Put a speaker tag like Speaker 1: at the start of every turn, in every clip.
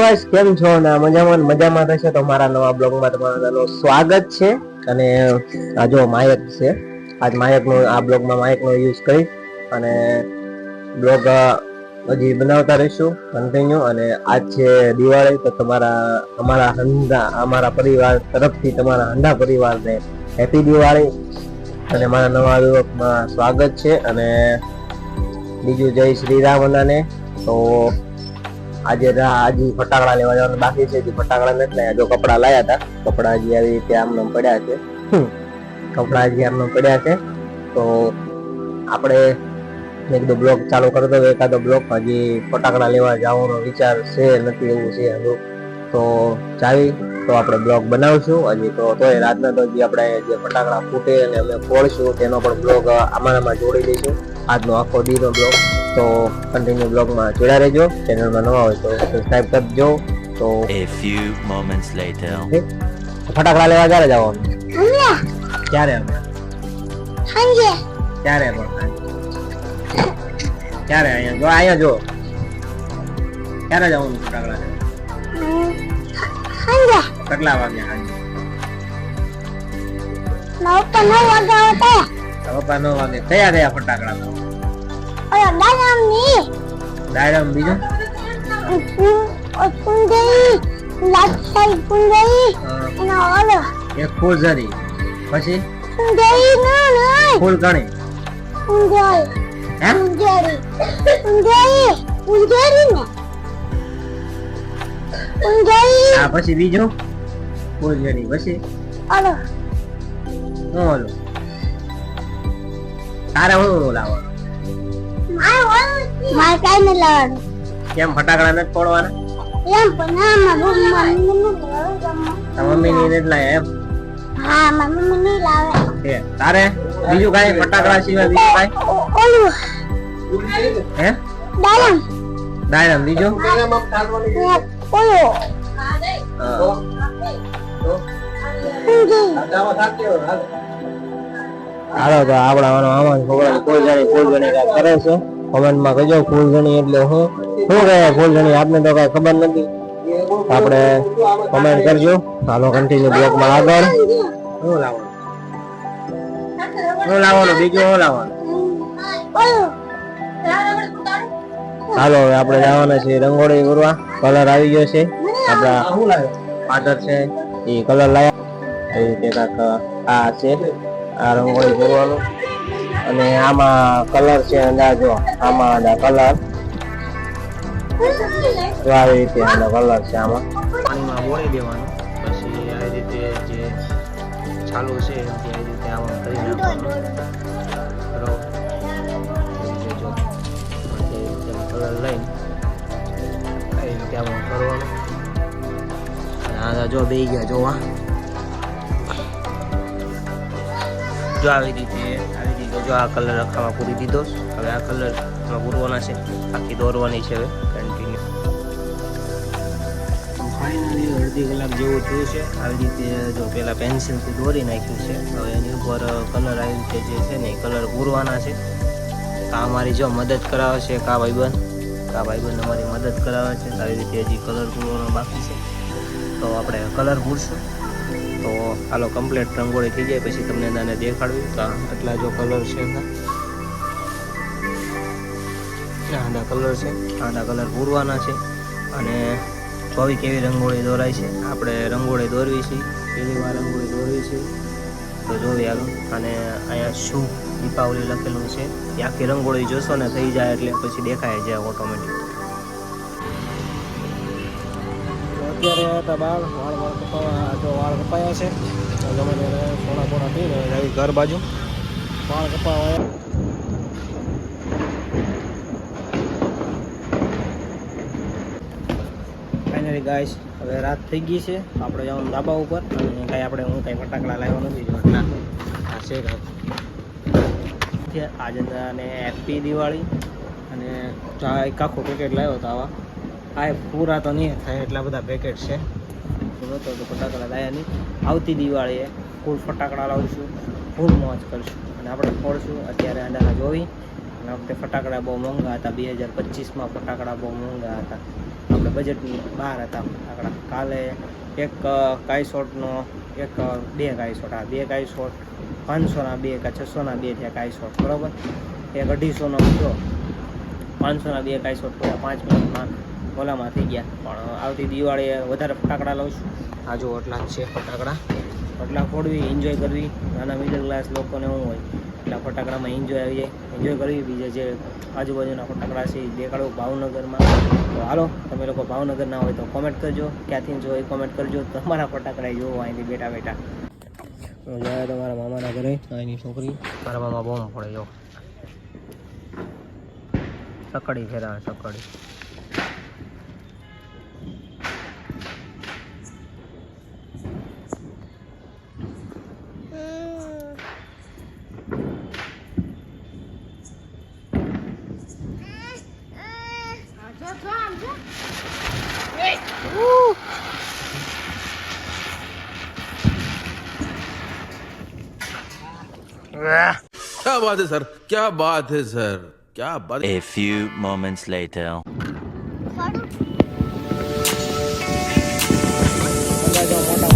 Speaker 1: Guys કેમ છો? ને મજામાં મજામાં થશે તો મારા નવા બ્લોગમાં તમારું સ્વાગત છે. અને, આ જો માયક છે. આજ માયકનો, આ બ્લોગમાં માયકનો યુઝ કરી અને બ્લોગ હજી બનાવતા રહીશું કન્ટિન્યુ અને આજ છે દિવાળી તો તમારા, અમારા હંધા, અમારા પરિવાર તરફથી તમારા હંધા પરિવારને હેપી દિવાળી. અને મારા નવા બ્લોગમાં સ્વાગત છે. અને, બીજું જય શ્રી રામ તો આજે આજે ફટાકડા લેવા જવાનું બાકી છે હજી ફટાકડા નથી લાયા. જો કપડા લાયા હતા કપડા હજી આવી રીતે આમને પડ્યા છે. કપડા હજી આમને પડ્યા છે. તો આપણે મેં કીધું બ્લોગ ચાલુ કરતો હતો એકાદો બ્લોગ. હજી ફટાકડા લેવા જવાનો વિચાર છે નથી એવું છે હજુ. તો ચાવી તો આપણે બ્લોગ બનાવશું. હજી તો તોય રાતના તો જે આપણે જે ફટાકડા ફૂટે અને અમે ફોડશું તેનો પણ બ્લોગ અમારામાં જોડી દઈશું. આજનો આખો દીનો બ્લોગ. તો કન્ટિન્યુ બ્લોગમાં જોડા રહેજો. ચેનલમાં નવા હોય તો સબસ્ક્રાઇબ કરજો. તો
Speaker 2: એ ફ્યુ મોમેન્ટ્સ લેટર
Speaker 1: ફટાકડા લેવા ક્યારે જવાનું?
Speaker 3: હમણાં.
Speaker 1: ક્યારે અમે?
Speaker 3: સાંજે.
Speaker 1: ક્યારે પણ ક્યારે અહીંયા? જો અહીંયા જો. ક્યારે જવાનું ફટાકડા
Speaker 3: સાંજે.
Speaker 1: કેટલા વાગ્યા સાંજે?
Speaker 3: નવ તો નવ વાગ્યા હતા
Speaker 1: પપ્પા નવ વાગે. કયા કયા ફટાકડા
Speaker 3: ઓલો દાદામની
Speaker 1: ડાયરામ બીજું?
Speaker 3: કુંજઈ લાક્ષાઈ કુંજઈ
Speaker 1: અ,
Speaker 3: અને ઓલો
Speaker 1: એક ફૂલઝરી. પછી?
Speaker 3: કુંજઈ ના ના.
Speaker 1: ફૂલ કણી
Speaker 3: કુંજઈ
Speaker 1: હે
Speaker 3: કુંજરી કુંજઈ કુંજરી ને. કુંજઈ
Speaker 1: હા પછી બીજું? ફૂલઝરી. પછી?
Speaker 3: ઓલો
Speaker 1: ઓલું? તારે શું લાવવાનું
Speaker 3: મારે કઈ નહીં લાવવાનું.
Speaker 1: કેમ ફટાકડા નથી ફોડવાના?
Speaker 3: એમ પણ હા મારા મમ્મી
Speaker 1: ની લાયા એમ?
Speaker 3: હા મારી મમ્મી નહીં લાવે.
Speaker 1: તારે? બીજું કાઈ ફટાકડા સિવાય બીજું કાંઈ?
Speaker 3: ઓલું.
Speaker 1: હે?
Speaker 3: દાડમ.
Speaker 1: ડાયરામ બીજું.
Speaker 3: કુંજઈ
Speaker 1: હાલો તો આપણા આમાં કોઈ જાણે ફૂલઝણી કાંઈક કરે છે. કોમેન્ટમાં કહેજો ફૂલઝણી એટલે શું શું કહે ફૂલઝણી? આપને તો કાંઈ ખબર નથી. આપણે કોમેન્ટ કરજો. ચાલો કન્ટિન્યુ બ્લોકમાં આગળ. શું લાવવાનું? શું લાવવાનું બીજું શું લાવવાનું? હાલો, હવે આપણે જવાના છે રંગોળી કરવા. કલર આવી ગયો છે. આપણા ફાધર છે. એ કલર લાવ્યા એ કાંક આ છે. આ રંગોળી કરવાનું અને આમાં કલર છે અંદાજો આમાં આના કલર આવી રીતે આનો કલર છે આમાં. પાણીમાં બોળી દેવાનું, પછી આવી રીતે જે ચાલુ છે એ રીતે આમાં કરી નાખવાનું. કલર લઈને એ રીતે આમાં કરવાનું. આ જો બે ગયા, જોવા. જો આવી આવી રીતે જો આ કલર આખામાં પૂરી દીધો. હવે આ કલર પૂરવાના છે. આખી દોરવાની છે હવે. કન્ટિન્યુ ફાઇનલી અડધી કલાક જેવું થયું છે. આવી રીતે જો પેલા પેન્સિલથી દોરી નાખ્યું છે. હવે એની ઉપર કલર આવી રીતે જે છે ને કલર પૂરવાના છે. આ અમારી જો મદદ કરાવે છે કા ભાઈબંધ? કા ભાઈબંધ અમારી મદદ કરાવે છે. આવી રીતે હજી કલર પૂરવાનો બાકી છે. તો આપણે કલર પૂરશું. તો હાલો કમ્પ્લીટ રંગોળી થઈ જાય, પછી તમને આને દેખાડવી. તો આટલા જો કલર છે આના કલર છે. આના કલર પૂરવાના છે. અને જોવી કેવી રંગોળી દોરાય છે. આપણે રંગોળી દોરવી છે. પહેલી વાર રંગોળી દોરવી છે. તો જોવી હાલો. અને અહીંયા શું દીપાવલી લખેલું છે. આખી રંગોળી જોશો ને થઈ જાય એટલે પછી દેખાય જાય ઓટોમેટિક અત્યારે હતા બાળ વાળ વાળ કપાવા જો વાળ કપાયા છે. ગમે ત્યારે પોણા પીને આવી ઘર બાજુ. વાળ કપાવા ફાઇનલી ગાઈસ હવે રાત થઈ ગઈ છે. આપણે જવાનું ધાબા ઉપર. અને કાંઈ આપણે હું કાંઈ ફટાકડા લાવ્યો નથી. આ છે આજે અને હેપી દિવાળી અને એક આખું પેકેટ લાવ્યો હતો આવા. આ પૂરા તો નહીં થાય એટલા બધા પેકેટ છે. તો ફટાકડા લાયા નહીં. આવતી દિવાળીએ ફૂલ ફટાકડા લાવશું, ફૂલ મોજ કરશું. અને આપણે ફોડશું, અત્યારે આંડાના જોવી અને વખતે ફટાકડા બહુ મોંઘા હતા, બે હજાર પચીસમાં ફટાકડા બહુ મોંઘા હતા.
Speaker 4: આપણે બજેટની બહાર હતા ફટાકડા. કાલે એક કાઈ શોટનો એક બે કાઈ શોટ આ બે કાઈ શોટ પાંચસોના બે કાં છસોના બે થયા કાઈ શોટ બરાબર? એક અઢીસોનો હતો. પાંચસોના બે કાઈ શોટ થયા, પાંચ મિનિટમાં ઓલામાં થઈ ગયા. પણ આવતી દિવાળીએ વધારે ફટાકડા લઉં છું. આ જો ઓટલા છે ફટાકડા. ફટલા ફોડવી એન્જોય કરવી. નાના મિડલ ક્લાસ લોકોને હું હોય એટલા ફટાકડામાં એન્જોય આવી જાય. એન્જોય કરવી બીજા જે આજુબાજુના ફટાકડા છે દેખાડો ભાવનગરમાં. તો હાલો તમે લોકો ભાવનગરના હોય તો કોમેન્ટ કરજો. ક્યાંથી જો એ કોમેન્ટ કરજો. તમારા ફટાકડા જોવો અહીંથી બેઠા બેઠા. હું જાય તમારા મામાના ઘરે. એની છોકરી મારા મામા બહુ પડે જો. સકડી ફેરાવે સકડી.
Speaker 5: बात है सर क्या बात है सर क्या बात
Speaker 2: A few moments later.
Speaker 4: મોટા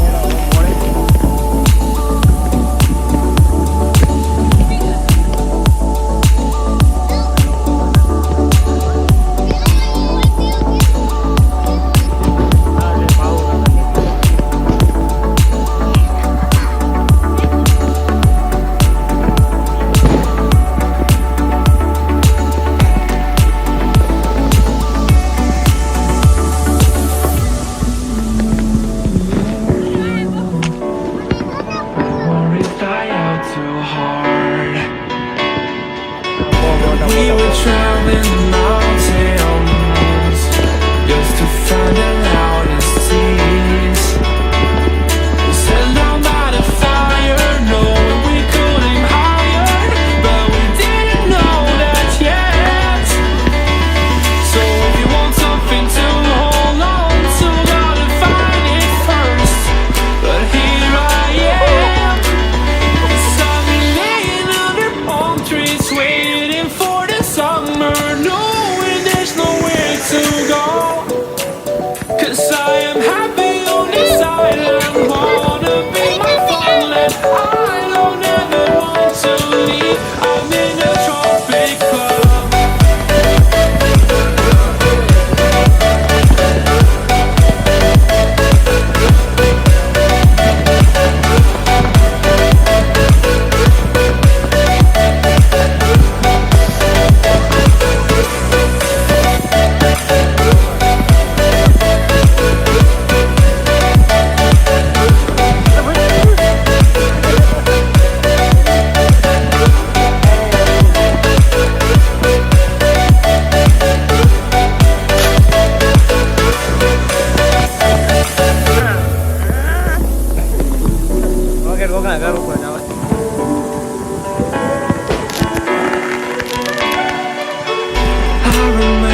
Speaker 6: I remember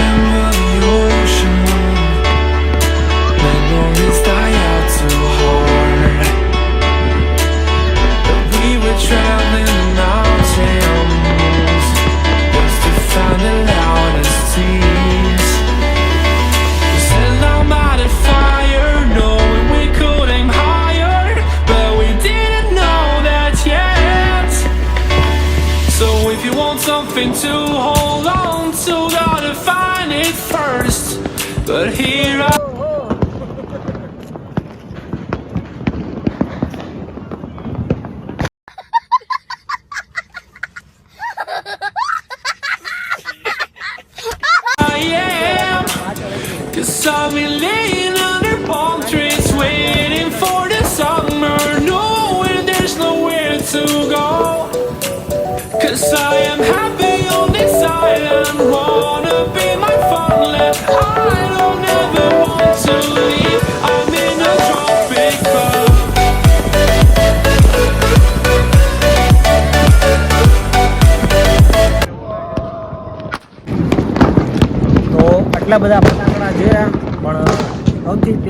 Speaker 6: Saw me laying.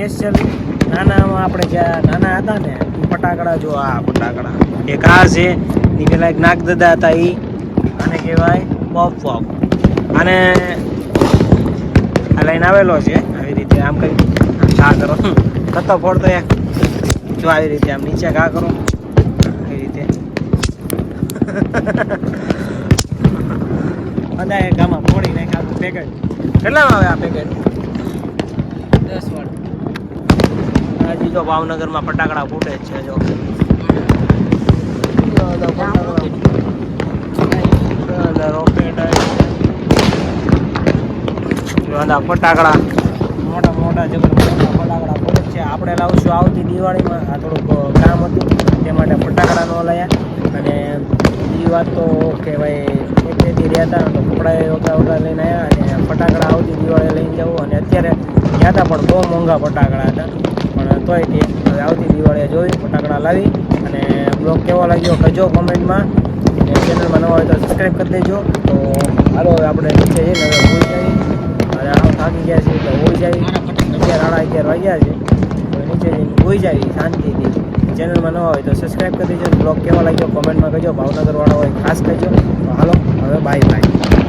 Speaker 4: Specially નાનામાં આપણે જ્યાં નાના હતા ને ફટાકડા જો આ ફટાકડા. એક આ છે ની પેલા એક નાગદાદા હતા એ અને કહેવાય પોપ પોપ અને આ લાઈન આવેલો છે, આવી રીતે આમ કરી ઘા કરો. થતો ફોડતો એ જો આવી રીતે આમ નીચે ઘા કરો. આવી રીતે. બધા ગામાં ફોડી નાખે પેકેટ. કેટલામાં આવે આ પેકેટ? દસ વાળું. હજી જો ભાવનગરમાં ફટાકડા ફૂટે છે, જો. ફટાકડા. મોટા મોટા જબર ફટાકડા ફૂટે છે. આપણે લાવશું આવતી દિવાળીમાં. આ થોડુંક કામ હતું, તે માટે ફટાકડા ન લાયા. અને બીજી વાત તો કે ભાઈ એક દી રહ્યા હતા, તો કપડા વગા વગા લઈને આવ્યા, અને ફટાકડા આવતી દિવાળી લઈને જવું. અને અત્યારે ગયા હતા પણ બહુ મોંઘા ફટાકડા હતા. તોય તે હવે આવતી દિવાળીએ જોઈ, ફટાકડા લાવી અને બ્લોગ કેવો લાગ્યો કહેજો કોમેન્ટમાં. અને ચેનલમાં નવા હોય તો સબસ્ક્રાઈબ કરી દેજો. તો હાલો હવે આપણે નીચે જઈને હવે હોઈ જાય. અને આમ થાકી ગયા છે એટલે હોઈ જાય. અગિયાર, સાડા અગિયાર વાગ્યા છે. તો નીચે જઈને હોઈ જાય શાંતિથી. ચેનલમાં ન હોય તો સબસ્ક્રાઈબ કરી દેજો. બ્લોગ કેવો લાગ્યો કોમેન્ટમાં કહેજો. ભાવનગરવાળા હોય ખાસ કહેજો. હાલો, હવે બાય બાય